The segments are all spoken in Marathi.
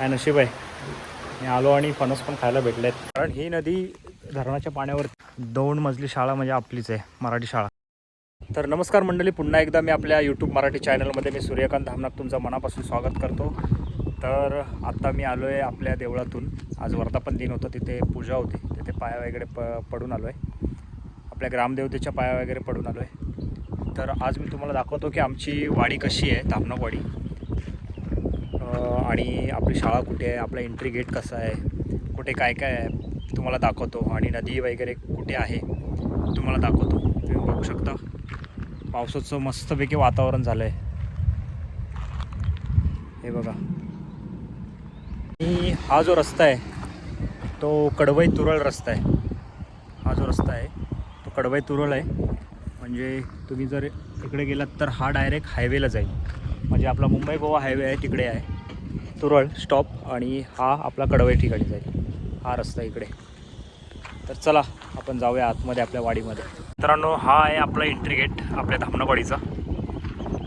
काय नशीब आहे. मी आलो आणि फणस पण खायला भेटलेत. कारण ही नदी धरणाच्या पाण्यावर दोन मजली शाळा म्हणजे आपलीच आहे मराठी शाळा. तर नमस्कार मंडळी पुन्हा एकदा मी आपल्या यूट्यूब मराठी चॅनलमध्ये मी सूर्यकांत धामनाथ तुमचं मनापासून स्वागत करतो. तर आत्ता मी आलो आहे आपल्या देवळातून. आज वर्धापन दिन होतं तिथे पूजा होती. तिथे पाया वगैरे प पडून आलो आहे आपल्या ग्रामदेवतेच्या पाया वगैरे पडून आलो आहे तर आज मी तुम्हाला दाखवतो की आमची वाडी कशी आहे धामनाक वाडी आणि आपली शाळा कुठे आहे आपला एंट्री गेट कसा आहे कुठे काय काय आहे तुम्हाला दाखवतो. आणि नदी वगैरे कुठे आहे तुम्हाला दाखवतो. तुम्ही बघू शकता. पावसाचं मस्तपैकी वातावरण झालं आहे हे बघा. आणि हा जो रस्ता आहे तो कडवई तुरळ रस्ता आहे. हा जो रस्ता आहे तो कडवई तुरळ आहे. म्हणजे तुम्ही जर इकडे गेलात तर हा डायरेक्ट हायवेला जाईल. म्हणजे आपला मुंबई गोवा हायवे आहे तिकडे आहे. तुरळ स्टॉप आणि हा आपला कडवे ठिकाणी जाईल. हा रस्ता इकडे. तर चला आपण जाऊया आतमध्ये आपल्या वाडीमध्ये. मित्रांनो हा आहे आपला एंट्री गेट आपल्या धामणवाडीचा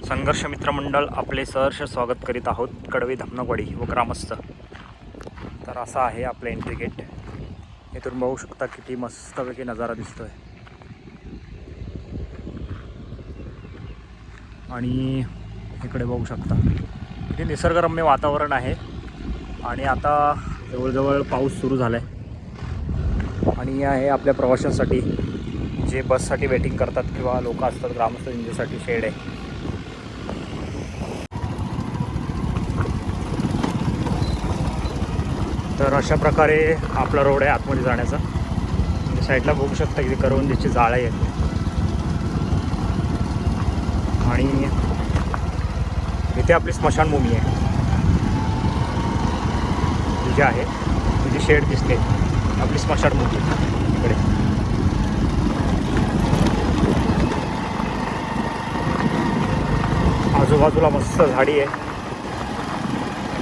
संघर्ष मित्रमंडळ आपले सहर्ष स्वागत करीत आहोत. कडवी धामणवाडी व ग्रामस्थ. तर असा आहे आपलं एंट्री गेट इथून बघू शकता किती मस्तपैकी नजारा दिसतोय. आणि इकडे बघू शकता. इथे निसर्गरम्य वातावरण आहे. आणि आता जवळजवळ पाऊस सुरू झाला आहे आणि हे आहे आपल्या प्रवाशांसाठी जे बससाठी वेटिंग करतात किंवा लोक असतात ग्रामस्थ त्यांच्यासाठी शेड आहे. तर अशा प्रकारे आपला रोड आहे आतमध्ये जाण्याचा. म्हणजे साईडला बघू शकता इथे करवंदीची जाळं आहे आणि इथे आपली स्मशानभूमी आहे. जी आहे तुझी शेड दिसते आपली स्मशानभूमी इकडे. आजूबाजूला मस्त झाडी आहे.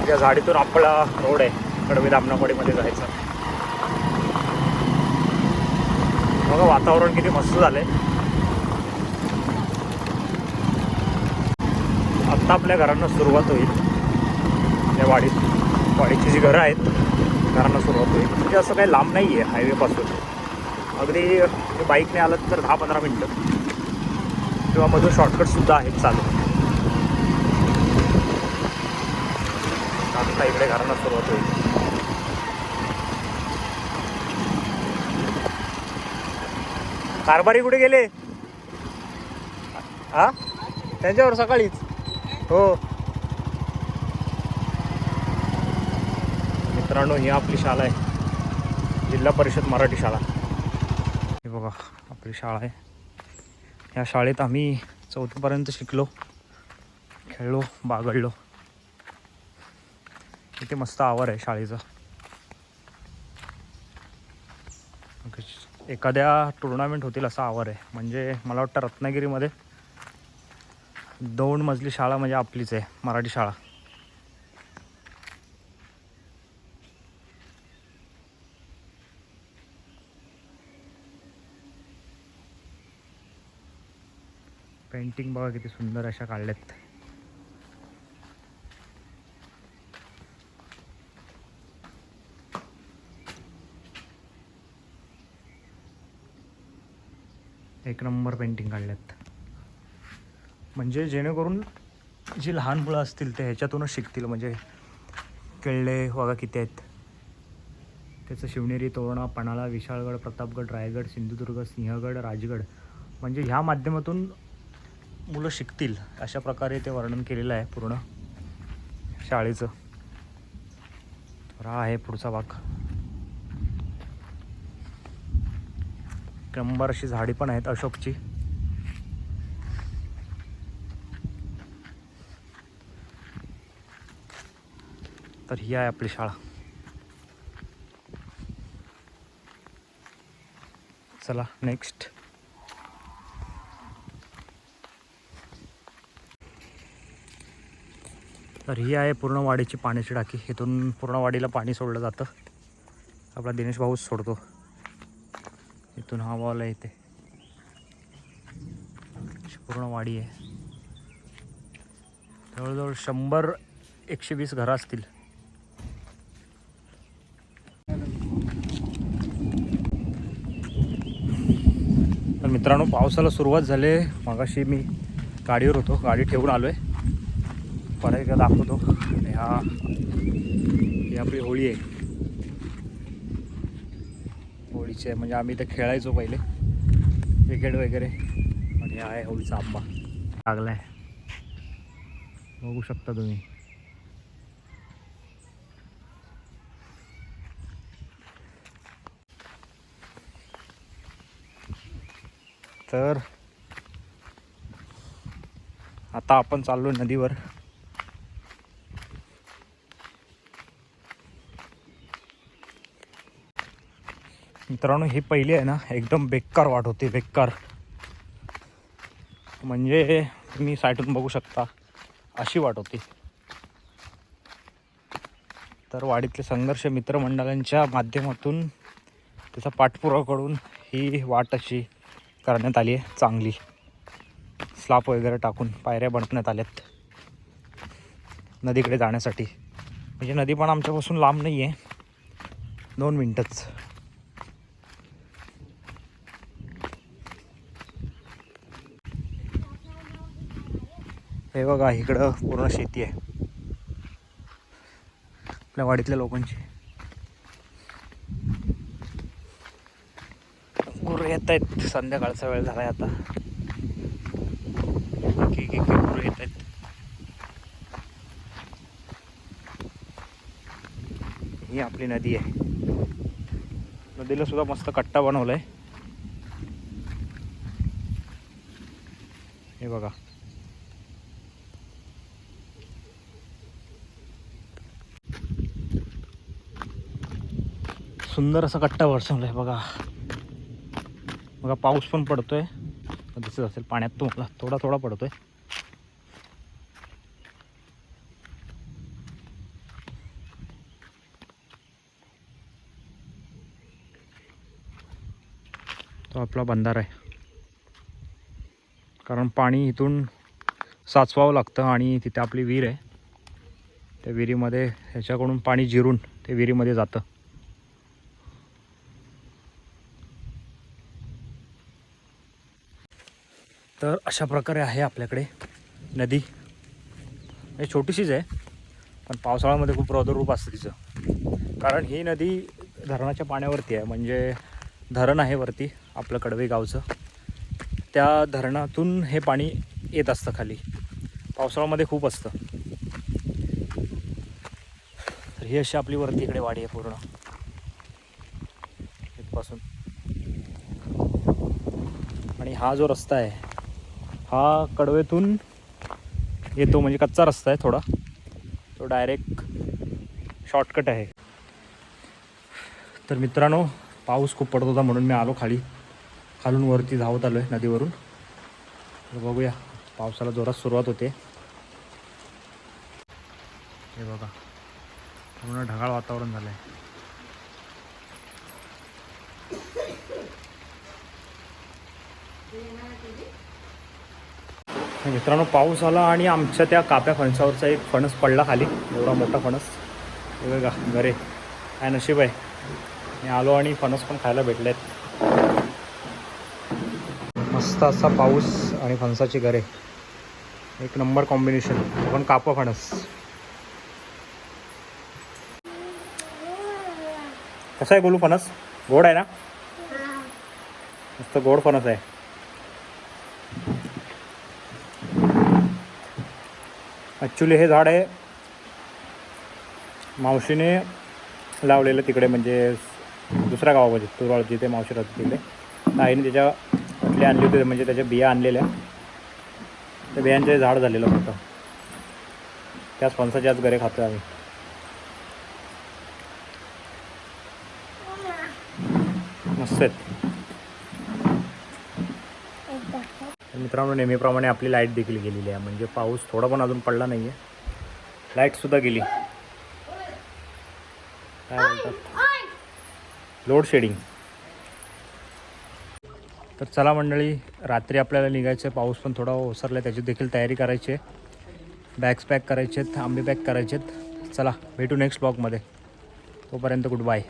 त्या झाडीतून आपला रोड आहे कडवी दामनावाडीमध्ये जायचं. बघा वातावरण किती मस्त झालंय. आता आपल्या घरांना सुरुवात होईल. या वाडीत वाडीची जी घरं आहेत घरांना सुरुवात होईल. म्हणजे असं काही लांब नाही आहे हायवेपासून अगदी बाईकने आलं तर दहा पंधरा मिनटं. किंवा मधून शॉर्टकटसुद्धा आहेत चालू. आता इकडे घरांना सुरुवात होईल. कारभारी कुठे गेले? हा त्यांच्यावर सकाळीच. हो. मित्रांनो ही आपली शाळा आहे. जिल्हा परिषद मराठी शाळा. हे बघा आपली शाळा आहे. या शाळेत आम्ही चौथीपर्यंत शिकलो खेळलो बागडलो. इथे मस्त आवर आहे शाळेचं. एखाद्या टुर्नामेंट होतील असा आवर आहे. म्हणजे मला वाटतं रत्नागिरीमध्ये दोन मजली शाळा म्हणजे आपलीच आहे मराठी शाळा. पेंटिंग बघा किती सुंदर अशा काढल्यात. एक नंबर पेंटिंग काढल्यात. म्हणजे जेणेकरून जी लहान मुलं असतील ते ह्याच्यातूनच शिकतील. म्हणजे केळले वागा किती आहेत? त्याचं शिवनेरी तोरणा पणाला विशाळगड प्रतापगड रायगड सिंधुदुर्ग सिंहगड राजगड म्हणजे ह्या माध्यमातून मुलं शिकतील अशा प्रकारे ते वर्णन केलेलं आहे पूर्ण शाळेचं. तर हा आहे पुढचा भाग एक अशी झाडी पण आहेत अशोकची. तर ही आहे आपली शाळा. चला नेक्स्ट तर ही आहे पूर्णवाडीची पाण्याची टाकी. इथून पूर्णवाडीला पाणी सोडलं जातं. आपला दिनेश भाऊच सोडतो. इथून हा वॉल आहे इथे. पूर्णवाडी आहे. जवळजवळ शंभर एकशे वीस घरं असतील. मित्रांनो पावसाला सुरुवात झाले मगाशी मी गाडीवर होतो. गाडी ठेवून आलो आहे परत एकदा दाखवतो. आणि हा ही आपली होळी आहे. होळीची आहे. म्हणजे आम्ही इथे खेळायचो पहिले. क्रिकेट वगैरे. आणि हा आहे होळीचा आंबा. लागला आहे बघू शकता तुम्ही. तर आता आपण चाललो नदीवर. मित्रांनो ही पहिली आहे ना एकदम बेकार वाट होती बेकार. म्हणजे तुम्ही साईटून बघू शकता अशी वाट होती. तर वाडीतले संघर्ष मित्रमंडळांच्या माध्यमातून त्याचा पाठपुरावा करून ही वाट अशी करण्यात आली आहे चांगली. स्लाप वगैरे टाकून पायऱ्या बनवण्यात आल्यात. नदीकडे जाण्यासाठी. म्हणजे नदी पण आमच्यापासून लांब नाही आहे दोन मिनटंच. हे बघा इकडं पूर्ण शेती आहे. आपल्या वाडीतल्या लोकांची. गुरु येत आहेत. संध्याकाळचा वेळ झालाय आता. की की येत आहेत. ही आपली नदी आहे. नदीला सुद्धा मस्त कट्टा बनवलाय. हे बघा. सुंदर असा कट्टा बसवलाय बघा. बघा पाऊस पण पडतोय. दिसत असेल पाण्यात तुम्हाला. थोडा थोडा पडतोय. तो आपला बंधार आहे. कारण पाणी इथून साचवावं लागतं आणि तिथे आपली विहीर आहे. त्या विहिरीमध्ये ह्याच्याकडून पाणी जिरून ते विहिरीमध्ये जातं. तर अशा प्रकारे आहे आपल्याकडे नदी. हे छोटीशीच आहे पण पावसाळ्यामध्ये खूप रौद्ररूप असतं तिचं. कारण ही नदी धरणाच्या पाण्यावरती आहे म्हणजे धरण आहे वरती आपलं कडवे गावचं. त्या धरणातून हे पाणी येत असतं खाली. पावसाळ्यामध्ये खूप असतं. तर ही अशी आपली वरती इकडे वाडी आहे पूर्ण. इथपासून. आणि हा जो रस्ता आहे हा कडवेतून येतो म्हणजे कच्चा रस्ता आहे थोडा. तो डायरेक्ट शॉर्टकट आहे. तर मित्रांनो पाऊस खूप पडत होता म्हणून मी आलो खाली. खालून वरती धावत आलो आहे नदीवरून. तर बघूया पावसाला जोरात सुरुवात होते. हे बघा पूर्ण ढगाळ वातावरण झालं आहे मित्रांनो पाऊस आला आणि आमच्या त्या काप्या फणसावरचा एक फणस पडला खाली. एवढा मोठा फणस. बघा घरे. काय नशीब आहे. मी आलो आणि फणस पण खायला भेटलेत. मस्त असा पाऊस आणि फणसाची घरे. एक नंबर कॉम्बिनेशन पण कापा फणस. कसा आहे बोलू फणस? गोड आहे ना? मस्त गोड फणस आहे. ॲक्च्युली हे झाड आहे. मावशीने लावलेलं तिकडे म्हणजे दुसऱ्या गावामध्ये तुरळ जिथे मावशी राहते तिकडे. आईने त्याच्या कुठली आणली होती म्हणजे त्याच्या बिया आणलेल्या. त्या बियांचे झाड झालेलं होतं त्याच फणसाच्याच घरे खातो आम्ही. मस्त आहेत. मित्रांनो नेहमीप्रमाणे आपली लाइट देखील गेलेली आहे. म्हणजे पाऊस थोडा पण अजून पडला नाही आहे लाईटसुद्धा गेली. काय म्हणतात? लोड शेडिंग तर चला मंडळी रात्री आपल्याला निघायचं आहे पाऊस पण थोडा ओसरला आहे त्याची देखील तयारी करायची आहे. बॅग्स पॅक करायचे आहेत आंबे पॅक करायचे आहेत चला भेटू नेक्स्ट ब्लॉगमध्ये तोपर्यंत गुड बाय